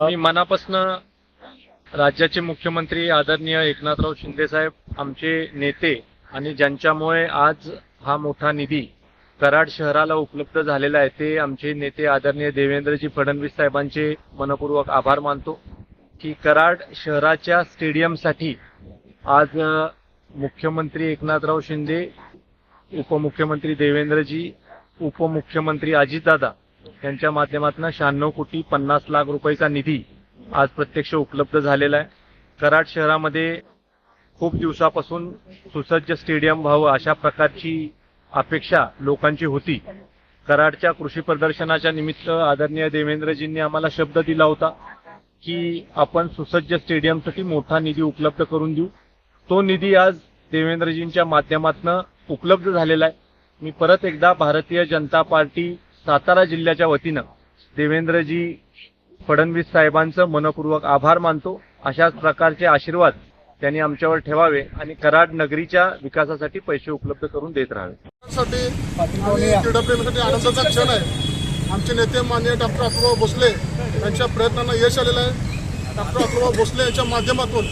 मी मनापासनं राज्याचे मुख्यमंत्री आदरणीय एकनाथराव शिंदे साहेब आमचे नेते आणि ज्यांच्यामुळे आज हा मोठा निधी कराड शहराला उपलब्ध झालेला आहे ते आमचे नेते आदरणीय देवेंद्रजी फडणवीस साहेबांचे मनपूर्वक आभार मानतो की कराड शहराच्या स्टेडियमसाठी आज मुख्यमंत्री एकनाथराव शिंदे उपमुख्यमंत्री देवेंद्रजी उपमुख्यमंत्री अजितदादा यांच्या माध्यमातून शहाण्णव कोटी पन्नास लाख रुपयाचा निधी आज प्रत्यक्ष उपलब्ध झालेला आहे. कराड शहरामध्ये खूप दिवसापासून सुसज्ज स्टेडियम व्हावं अशा प्रकारची अपेक्षा लोकांची होती. कराडच्या कृषी प्रदर्शनाच्या निमित्त आदरणीय देवेंद्रजींनी आम्हाला शब्द दिला होता की आपण सुसज्ज स्टेडियमसाठी मोठा निधी उपलब्ध करून देऊ. तो निधी आज देवेंद्रजींच्या माध्यमातून उपलब्ध झालेला आहे. मी परत एकदा भारतीय जनता पार्टी सातारा जिल्ह्याच्या वतीनं देवेंद्रजी फडणवीस साहेबांचं मनपूर्वक आभार मानतो. अशाच प्रकारचे आशीर्वाद त्यांनी आमच्यावर ठेवावे आणि कराड नगरीच्या विकासासाठी पैसे उपलब्ध करून देत राहावे. साठी आनंदाचा क्षण आहे. आमचे नेते माननीय डॉक्टर अथर्व भोसले यांच्या प्रयत्नांना यश आलेलं आहे. डॉक्टर अथर्व भोसले यांच्या माध्यमातून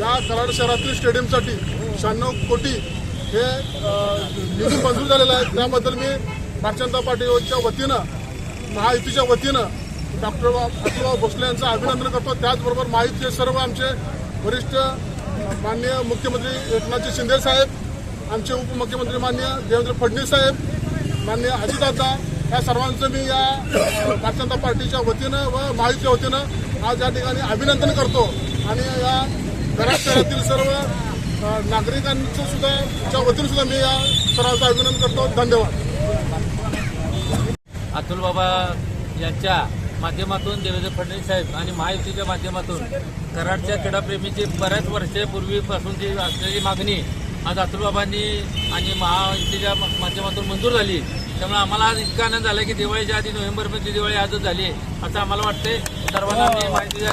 या कराड शहरातील स्टेडियमसाठी शहाण्णव कोटी हे निधी मंजूर झालेला आहे. त्याबद्दल मी भारतीय जनता पार्टीच्या वतीनं महायुतीच्या वतीनं डॉक्टर अथर्व भोसले यांचं अभिनंदन करतो. त्याचबरोबर महायुतीचे सर्व आमचे वरिष्ठ माननीय मुख्यमंत्री एकनाथजी शिंदे साहेब आमचे उपमुख्यमंत्री माननीय देवेंद्र फडणवीस साहेब माननीय अजितदादा या सर्वांचं मी या भारतीय जनता पार्टीच्या वतीनं व महायुतीच्या वतीनं आज या ठिकाणी अभिनंदन करतो. आणि या घरात शहरातील सर्व नागरिकांचं सुद्धा च्या वतीनं सुद्धा मी या सर्वांचं अभिनंदन करतो. धन्यवाद. अतुल बाबा यांच्या माध्यमातून देवेंद्र फडणवीस साहेब आणि महायुतीच्या माध्यमातून कराडच्या क्रीडाप्रेमीची बऱ्याच वर्षापूर्वीपासूनची असलेली मागणी आज अतुल बाबांनी आणि महायुतीच्या माध्यमातून मंजूर झाली. त्यामुळे आम्हाला आज इतका आनंद झाला की दिवाळीच्या आधी नोव्हेंबरमध्ये दिवाळी आजच झाली असं आम्हाला वाटतंय. सर्वांना मी माहिती